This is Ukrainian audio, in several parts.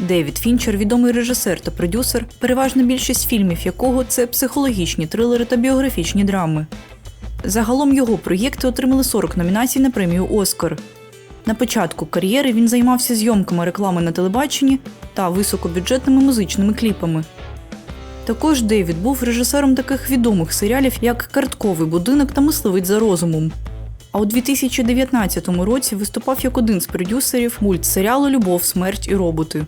Девід Фінчер відомий режисер та продюсер, переважна більшість фільмів якого це психологічні трилери та біографічні драми. Загалом його проєкти отримали 40 номінацій на премію Оскар. На початку кар'єри він займався зйомками реклами на телебаченні та високобюджетними музичними кліпами. Також Девід був режисером таких відомих серіалів, як Картковий будинок та Мисливець за розумом. А у 2019 році виступав як один з продюсерів мультсеріалу Любов, смерть і роботи.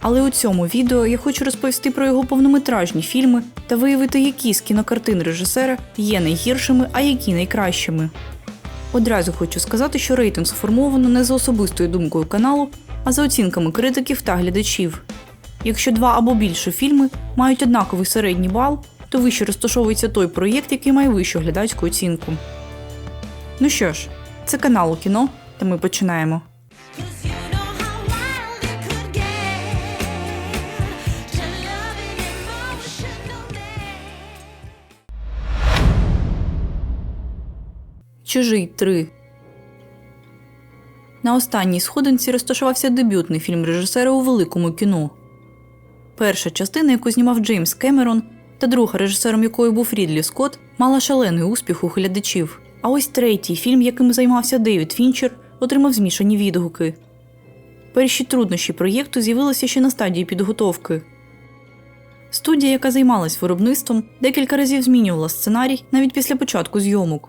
Але у цьому відео я хочу розповісти про його повнометражні фільми та виявити, які з кінокартин режисера є найгіршими, а які найкращими. Одразу хочу сказати, що рейтинг сформовано не за особистою думкою каналу, а за оцінками критиків та глядачів. Якщо два або більше фільми мають однаковий середній бал, то вище розташовується той проєкт, який має вищу глядацьку оцінку. Ну що ж, це канал у кіно, та ми починаємо. Чужий 3 На останній сходинці розташувався дебютний фільм режисера у великому кіно. Перша частина, яку знімав Джеймс Кемерон, та друга, режисером якої був Рідлі Скотт, мала шалений успіх у глядачів. А ось третій фільм, яким займався Девід Фінчер, отримав змішані відгуки. Перші труднощі проєкту з'явилися ще на стадії підготовки. Студія, яка займалась виробництвом, декілька разів змінювала сценарій навіть після початку зйомок.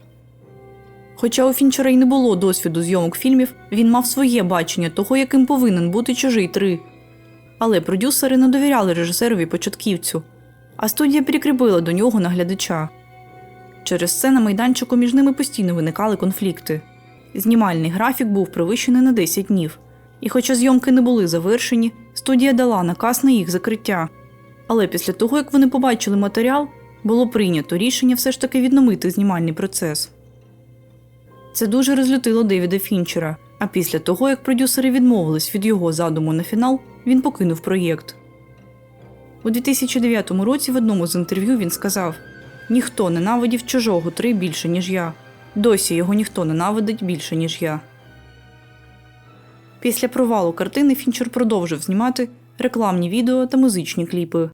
Хоча у Фінчера й не було досвіду зйомок фільмів, він мав своє бачення того, яким повинен бути чужий 3. Але продюсери не довіряли режисерові початківцю, а студія прикріпила до нього наглядача. Через це на майданчику між ними постійно виникали конфлікти. Знімальний графік був привищений на 10 днів. І хоча зйомки не були завершені, студія дала наказ на їх закриття. Але після того, як вони побачили матеріал, було прийнято рішення все ж таки відновити знімальний процес. Це дуже розлютило Девіда Фінчера. А після того, як продюсери відмовились від його задуму на фінал, він покинув проєкт. У 2009 році в одному з інтерв'ю він сказав: Ніхто ненавидів чужого три більше, ніж я. Досі його ніхто ненавидить більше, ніж я. Після провалу картини Фінчер продовжив знімати рекламні відео та музичні кліпи.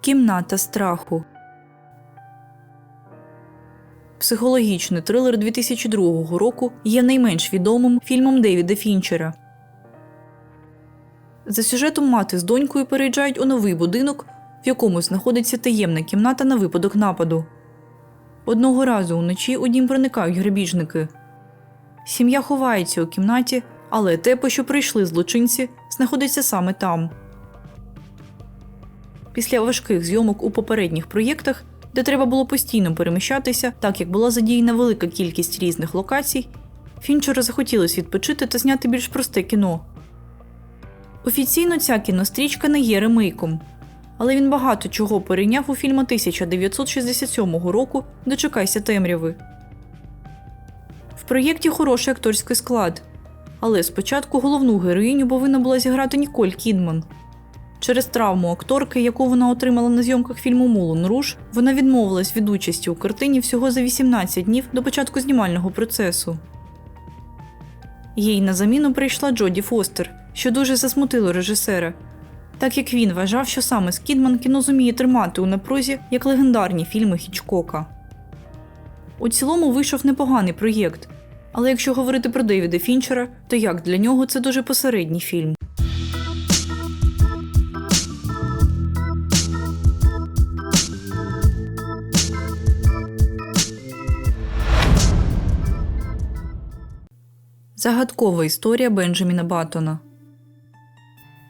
Кімната страху. Психологічний трилер 2002 року є найменш відомим фільмом Девіда Фінчера. За сюжетом мати з донькою переїжджають у новий будинок, в якому знаходиться таємна кімната на випадок нападу. Одного разу уночі у дім проникають грабіжники. Сім'я ховається у кімнаті, але те, по що прийшли злочинці, знаходиться саме там. Після важких зйомок у попередніх проєктах, де треба було постійно переміщатися, так як була задіяна велика кількість різних локацій, Фінчеру захотілося відпочити та зняти більш просте кіно. Офіційно ця кінострічка не є ремейком, але він багато чого перейняв у фільму 1967 року Дочекайся темряви. В проєкті хороший акторський склад, але спочатку головну героїню повинна була зіграти Ніколь Кідман. Через травму акторки, яку вона отримала на зйомках фільму Мулен Руш, вона відмовилась від участі у картині всього за 18 днів до початку знімального процесу. Їй на заміну прийшла Джоді Фостер, що дуже засмутило режисера, так як він вважав, що саме Скідман кіно зуміє тримати у напрузі як легендарні фільми Хічкока. У цілому вийшов непоганий проєкт, але якщо говорити про Девіда Фінчера, то як для нього це дуже посередній фільм. Загадкова історія Бенджаміна Баттона.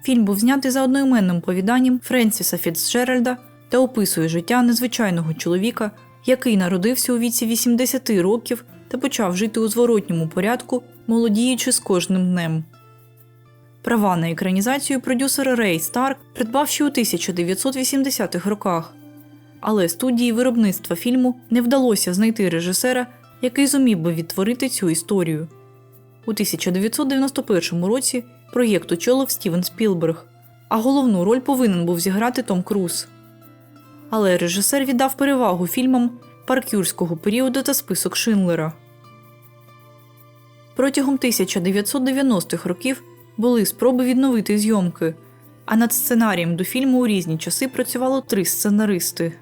Фільм був знятий за одноіменним повіданням Френсіса Фіцджеральда та описує життя незвичайного чоловіка, який народився у віці 80 років та почав жити у зворотньому порядку, молодіючи з кожним днем. Права на екранізацію продюсер Рей Старк придбав ще у 1980-х роках. Але студії виробництва фільму не вдалося знайти режисера, який зумів би відтворити цю історію. У 1991 році проєкт очолив Стівен Спілберг, а головну роль повинен був зіграти Том Круз. Але режисер віддав перевагу фільмам паркюрського періоду та список Шинлера. Протягом 1990-х років були спроби відновити зйомки, а над сценарієм до фільму у різні часи працювало три сценаристи.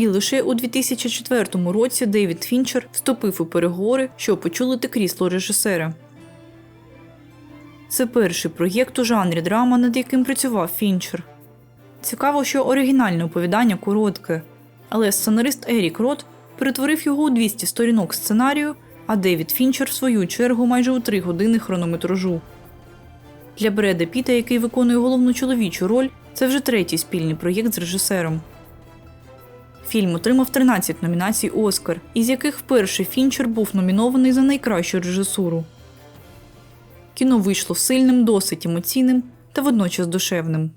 І лише у 2004 році Девід Фінчер вступив у переговори, щоб очолити крісло режисера. Це перший проєкт у жанрі драма, над яким працював Фінчер. Цікаво, що оригінальне оповідання коротке, але сценарист Ерік Рот перетворив його у 200 сторінок сценарію, а Девід Фінчер, в свою чергу, майже у 3 години хронометражу. Для Бреда Піта, який виконує головну чоловічу роль, це вже третій спільний проєкт з режисером. Фільм отримав 13 номінацій Оскар, із яких вперше Фінчер був номінований за найкращу режисуру. Кіно вийшло сильним, досить емоційним та водночас душевним.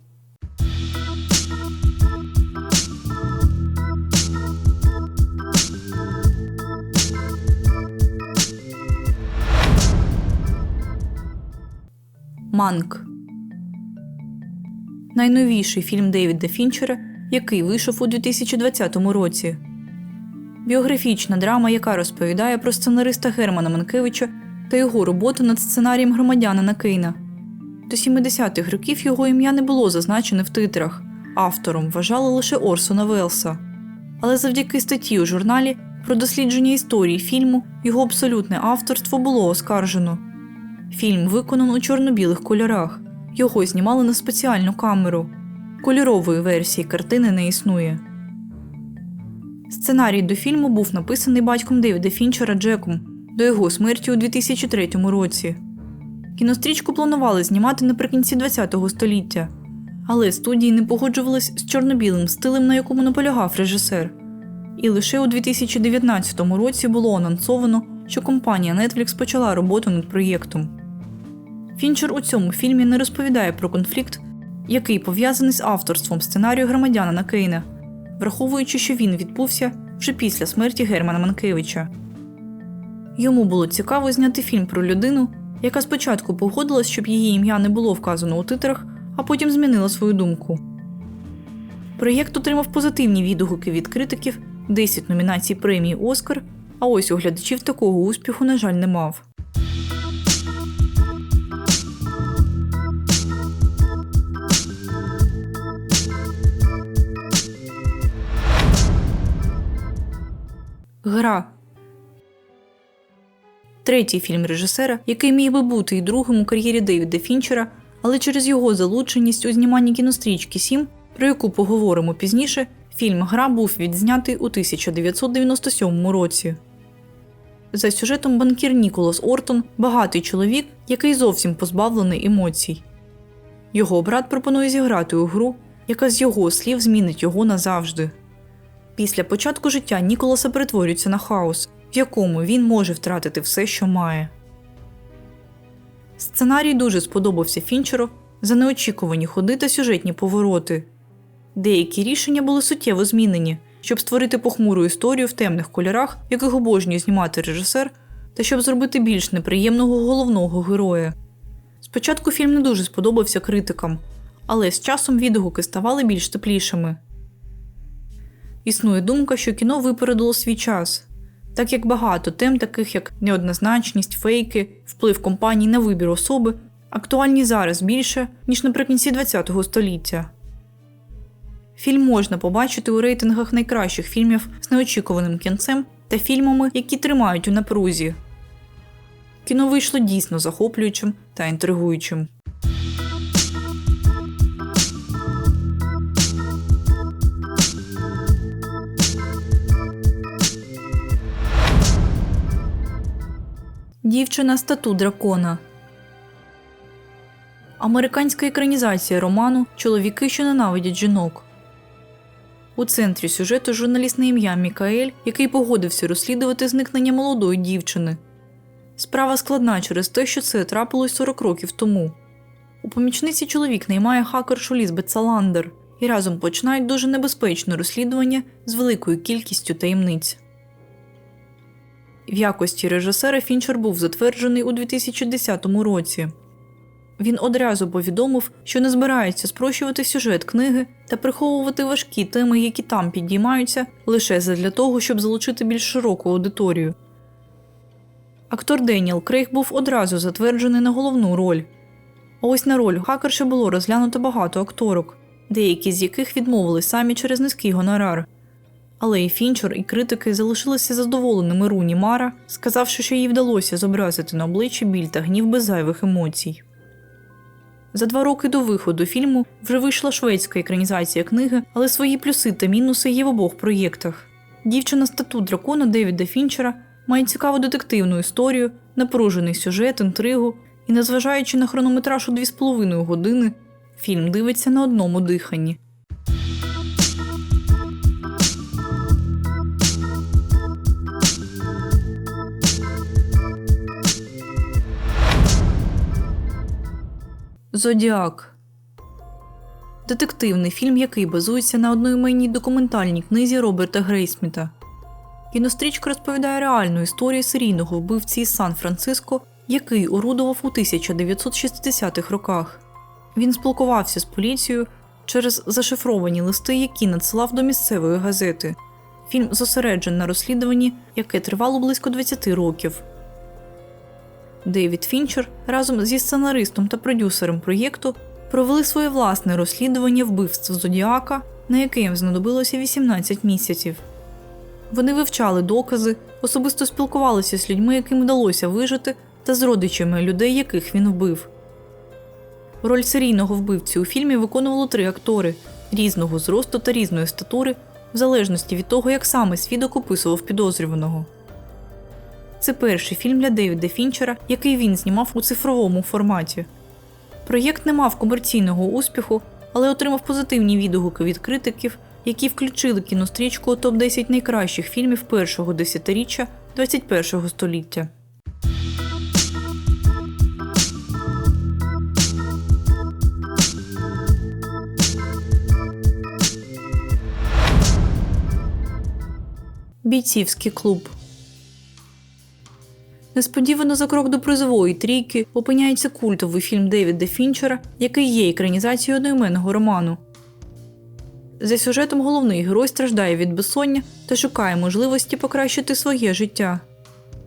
Манк найновіший фільм Девіда Фінчера, який вийшов у 2020 році. Біографічна драма, яка розповідає про сценариста Германа Манкевича та його роботу над сценарієм громадянина Кейна. До 70-х років його ім'я не було зазначене в титрах. Автором вважали лише Орсона Велса. Але завдяки статті у журналі про дослідження історії фільму його абсолютне авторство було оскаржено. Фільм виконан у чорно-білих кольорах. Його знімали на спеціальну камеру. Кольорової версії картини не існує. Сценарій до фільму був написаний батьком Девіда Фінчера Джеком до його смерті у 2003 році. Кінострічку планували знімати наприкінці ХХ століття, але студії не погоджувались з чорно-білим стилем, на якому наполягав режисер. І лише у 2019 році було анонсовано, що компанія Netflix почала роботу над проєктом. Фінчер у цьому фільмі не розповідає про конфлікт, який пов'язаний з авторством сценарію громадянина Кейна, враховуючи, що він відбувся вже після смерті Германа Манкевича. Йому було цікаво зняти фільм про людину, яка спочатку погодилась, щоб її ім'я не було вказано у титрах, а потім змінила свою думку. Проєкт отримав позитивні відгуки від критиків, 10 номінацій премії Оскар, а ось у глядачів такого успіху, на жаль, не мав. Гра. Третій фільм режисера, який міг би бути і другим у кар'єрі Дейвіда Фінчера, але через його залученість у зніманні кінострічки 7, про яку поговоримо пізніше, фільм Гра був відзнятий у 1997 році. За сюжетом банкір Ніколас Ортон багатий чоловік, який зовсім позбавлений емоцій. Його брат пропонує зіграти у гру, яка з його слів змінить його назавжди. Після початку життя Ніколаса перетворюється на хаос, в якому він може втратити все, що має. Сценарій дуже сподобався Фінчеру за неочікувані ходи та сюжетні повороти. Деякі рішення були суттєво змінені, щоб створити похмуру історію в темних кольорах, яких обожнює знімати режисер, та щоб зробити більш неприємного головного героя. Спочатку фільм не дуже сподобався критикам, але з часом відгуки ставали більш теплішими. Існує думка, що кіно випередило свій час, так як багато тем, таких як неоднозначність, фейки, вплив компаній на вибір особи, актуальні зараз більше, ніж наприкінці ХХ століття. Фільм можна побачити у рейтингах найкращих фільмів з неочікуваним кінцем та фільмами, які тримають у напрузі. Кіно вийшло дійсно захоплюючим та інтригуючим. Дівчина стату дракона. Американська екранізація роману Чоловіки, що ненавидять жінок. У центрі сюжету журналіст на ім'я Мікаель, який погодився розслідувати зникнення молодої дівчини. Справа складна через те, що це трапилось 40 років тому. У помічниці чоловік наймає хакершу Лізбет Саландер і разом починають дуже небезпечне розслідування з великою кількістю таємниць. В якості режисера Фінчер був затверджений у 2010 році. Він одразу повідомив, що не збирається спрощувати сюжет книги та приховувати важкі теми, які там підіймаються, лише задля того, щоб залучити більш широку аудиторію. Актор Деніел Крейг був одразу затверджений на головну роль. А ось на роль хакерши було розглянуто багато акторок, деякі з яких відмовили самі через низький гонорар. Але і Фінчер, і критики залишилися задоволеними Руні Мара, сказавши, що їй вдалося зобразити на обличчі біль та гнів без зайвих емоцій. За два роки до виходу фільму вже вийшла шведська екранізація книги, але свої плюси та мінуси є в обох проєктах. Дівчина статут дракона Девіда Фінчера має цікаву детективну історію, напружений сюжет, інтригу, і, незважаючи на хронометраж у 2,5 години, фільм дивиться на одному диханні. Зодіак детективний фільм, який базується на одноіменній документальній книзі Роберта Грейсміта. Кінострічка розповідає реальну історію серійного вбивці із Сан-Франциско, який орудував у 1960-х роках. Він спілкувався з поліцією через зашифровані листи, які надсилав до місцевої газети. Фільм зосереджений на розслідуванні, яке тривало близько 20 років. Дейвід Фінчер разом зі сценаристом та продюсером проєкту провели своє власне розслідування вбивств Зодіака, на яке їм знадобилося 18 місяців. Вони вивчали докази, особисто спілкувалися з людьми, яким вдалося вижити, та з родичами людей, яких він вбив. Роль серійного вбивці у фільмі виконувало три актори різного зросту та різної статури, в залежності від того, як саме свідок описував підозрюваного. Це перший фільм для Девіда Фінчера, який він знімав у цифровому форматі. Проєкт не мав комерційного успіху, але отримав позитивні відгуки від критиків, які включили кінострічку у топ-10 найкращих фільмів першого десятиріччя 21-го століття. Бійцівський клуб Несподівано за крок до призової трійки опиняється культовий фільм Девіда Фінчера, який є екранізацією одноіменного роману. За сюжетом головний герой страждає від безсоння та шукає можливості покращити своє життя.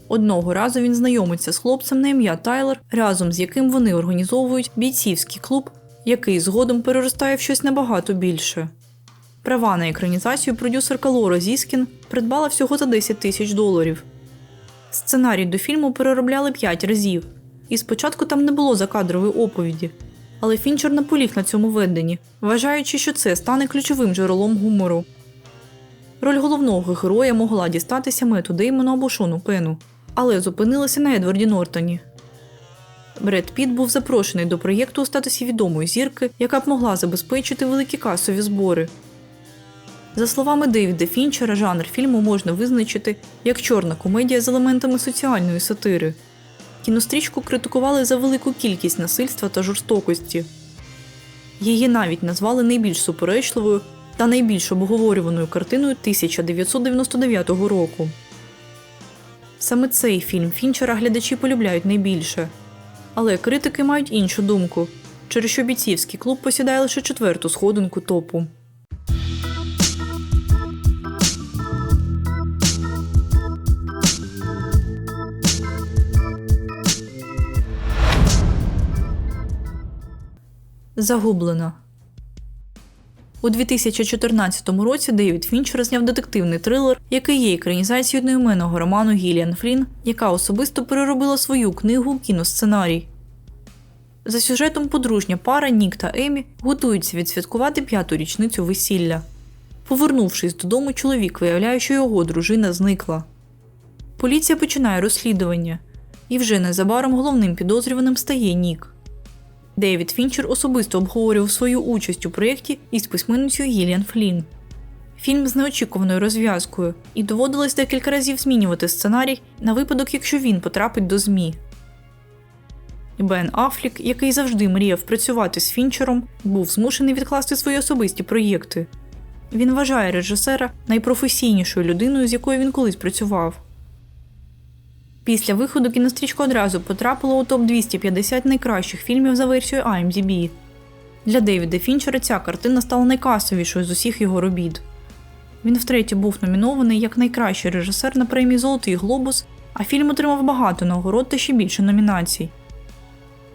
Одного разу він знайомиться з хлопцем на ім'я Тайлер, разом з яким вони організовують бійцівський клуб, який згодом переростає в щось набагато більше. Права на екранізацію продюсерка Лора Зіскін придбала всього за 10 тисяч доларів. Сценарій до фільму переробляли п'ять разів, і спочатку там не було закадрової оповіді. Але Фінчер наполіг на цьому веденні, вважаючи, що це стане ключовим джерелом гумору. Роль головного героя могла дістатися Мету Деймону або Шону Пену, але зупинилася на Едварді Нортоні. Бред Піт був запрошений до проєкту у статусі відомої зірки, яка б могла забезпечити великі касові збори. За словами Дейвіда Фінчера, жанр фільму можна визначити як чорна комедія з елементами соціальної сатири. Кінострічку критикували за велику кількість насильства та жорстокості. Її навіть назвали найбільш суперечливою та найбільш обговорюваною картиною 1999 року. Саме цей фільм Фінчера глядачі полюбляють найбільше. Але критики мають іншу думку, через що бійцівський клуб посідає лише четверту сходинку топу. Загублена. У 2014 році Дейвід Фінчер зняв детективний трилер, який є екранізацією одноіменного роману Гіліан Флін, яка особисто переробила свою книгу у кіносценарій. За сюжетом подружня пара Нік та Емі готуються відсвяткувати п'яту річницю весілля. Повернувшись додому, чоловік виявляє, що його дружина зникла. Поліція починає розслідування, і вже незабаром головним підозрюваним стає Нік. Девід Фінчер особисто обговорював свою участь у проєкті із письменницею Гіліан Флін. Фільм з неочікуваною розв'язкою, і доводилось декілька разів змінювати сценарій на випадок, якщо він потрапить до ЗМІ. Бен Афлік, який завжди мріяв працювати з Фінчером, був змушений відкласти свої особисті проєкти. Він вважає режисера найпрофесійнішою людиною, з якою він колись працював. Після виходу кінострічка одразу потрапила у топ 250 найкращих фільмів за версією IMDb. Для Девіда Фінчера ця картина стала найкасовішою з усіх його робіт. Він втретє був номінований як найкращий режисер на премії Золотий Глобус, а фільм отримав багато нагород та ще більше номінацій.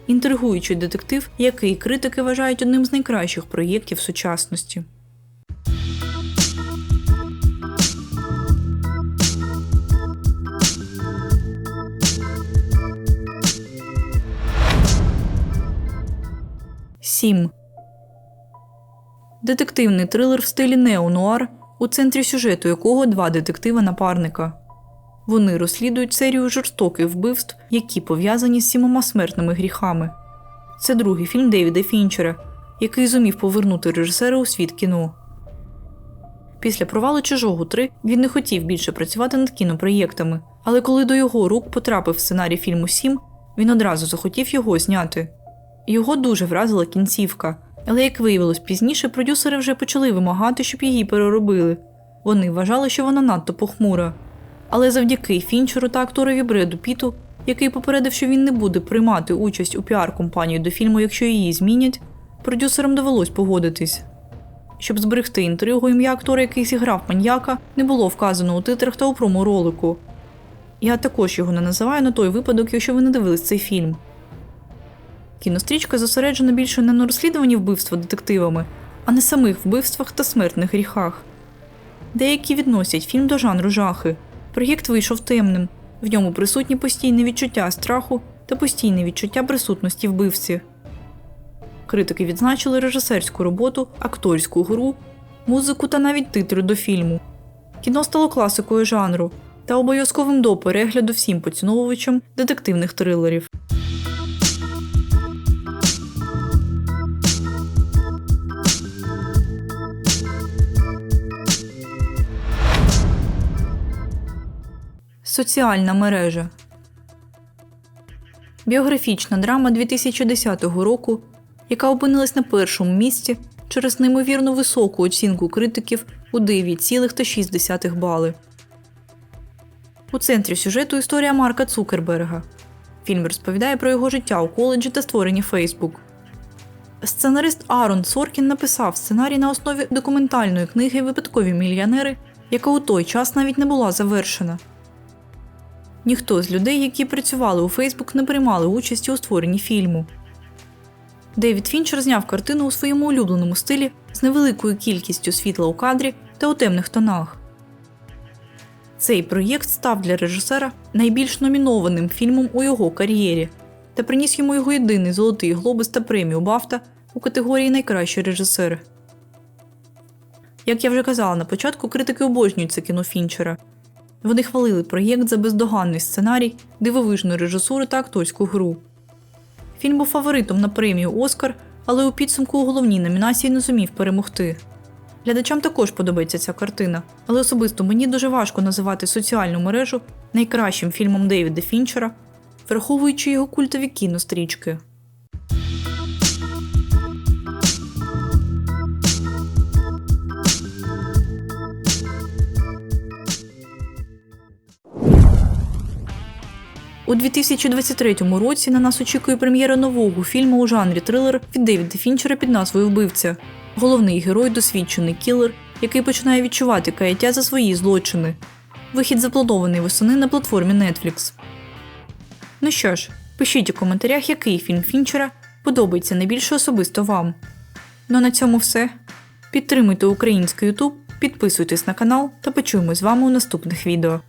Інтригуючий детектив, який критики вважають одним з найкращих проєктів сучасності. Сім. Детективний трилер в стилі неонуар, у центрі сюжету якого два детектива-напарника. Вони розслідують серію жорстоких вбивств, які пов'язані з сімома смертними гріхами. Це другий фільм Девіда Фінчера, який зумів повернути режисера у світ кіно. Після провалу чужого 3 він не хотів більше працювати над кінопроєктами, але коли до його рук потрапив сценарій фільму 7, він одразу захотів його зняти. Його дуже вразила кінцівка, але як виявилось пізніше, продюсери вже почали вимагати, щоб її переробили. Вони вважали, що вона надто похмура. Але завдяки Фінчеру та акторові Бреду Піту, який попередив, що він не буде приймати участь у піар-компанії до фільму, якщо її змінять, продюсерам довелось погодитись. Щоб зберегти інтригу, ім'я актора, який зіграв маньяка, не було вказано у титрах та у промо-ролику. Я також його не називаю на той випадок, якщо ви не дивились цей фільм. Кінострічка зосереджена більше не на розслідуванні вбивства детективами, а на самих вбивствах та смертних гріхах. Деякі відносять фільм до жанру жахи. Проєкт вийшов темним, в ньому присутні постійне відчуття страху та постійне відчуття присутності вбивці. Критики відзначили режисерську роботу, акторську гру, музику та навіть титри до фільму. Кіно стало класикою жанру та обов'язковим до перегляду всім поціновувачам детективних трилерів. Соціальна мережа. Біографічна драма 2010 року, яка опинилась на першому місці через неймовірно високу оцінку критиків у 9,6 бали. У центрі сюжету історія Марка Цукерберга. Фільм розповідає про його життя у коледжі та створення Фейсбук. Сценарист Аарон Соркін написав сценарій на основі документальної книги Випадкові мільйонери, яка у той час навіть не була завершена. Ніхто з людей, які працювали у Фейсбук, не приймали участі у створенні фільму. Девід Фінчер зняв картину у своєму улюбленому стилі з невеликою кількістю світла у кадрі та у темних тонах. Цей проєкт став для режисера найбільш номінованим фільмом у його кар'єрі та приніс йому його єдиний золотий глобус та премію Бафта у категорії Найкращий режисер. Як я вже казала на початку, критики обожнюють це кіно Фінчера. Вони хвалили проєкт за бездоганний сценарій, дивовижну режисуру та акторську гру. Фільм був фаворитом на премію Оскар, але у підсумку у головній номінації не зумів перемогти. Глядачам також подобається ця картина, але особисто мені дуже важко називати соціальну мережу найкращим фільмом Дейвіда Фінчера, враховуючи його культові кінострічки. У 2023 році на нас очікує прем'єра нового фільму у жанрі трилер від Девіда Фінчера під назвою Вбивця. Головний герой досвідчений кілер, який починає відчувати каяття за свої злочини. Вихід запланований восени на платформі Netflix. Ну що ж, пишіть у коментарях, який фільм Фінчера подобається найбільше особисто вам. Ну а на цьому все. Підтримуйте український YouTube, підписуйтесь на канал та почуємось з вами у наступних відео.